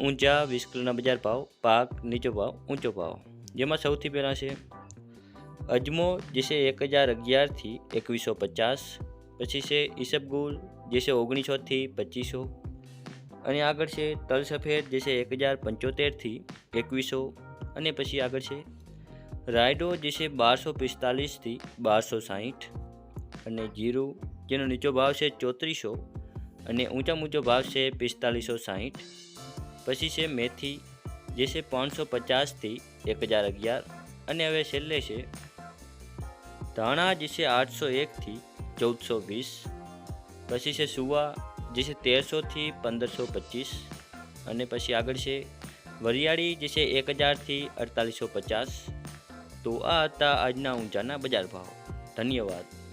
ઊંચા વીસ બજાર ભાવ, પાક, નીચો ભાવ, ઊંચો ભાવ. જેમાં સૌથી પહેલાં છે, અજમો, જે છે એક હજાર અગિયારથી એકવીસો પચાસ. પછી છે ઈસબગુલ, જે છે ઓગણીસોથી પચીસો. અને આગળ છે તલ સફેદ જે છે એક હજાર પંચોતેરથી એકવીસો. અને પછી આગળ છે, રાયડો, જે છે બારસો પિસ્તાલીસથી બારસો સાહીઠ. અને જીરું, જેનો નીચો ભાવ છે ચોત્રીસો. અને ઊંચા ઊંચો ભાવ છે પિસ્તાલીસો સાહીઠ. પછી છે મેથી, જે છે પાંચસો પચાસથી એક હજાર અગિયાર. અને હવે છેલ્લે છે ધાણા, જે છે આઠસો એકથી ચૌદસો વીસ. પછી છે સુવા, જે છે તેરસોથી પંદરસો પચીસ. અને પછી આગળ છે વરિયાળી, જે છે એક હજારથી અડતાલીસો પચાસ. તો આ હતા આજના ઊંચાના બજાર ભાવ. ધન્યવાદ.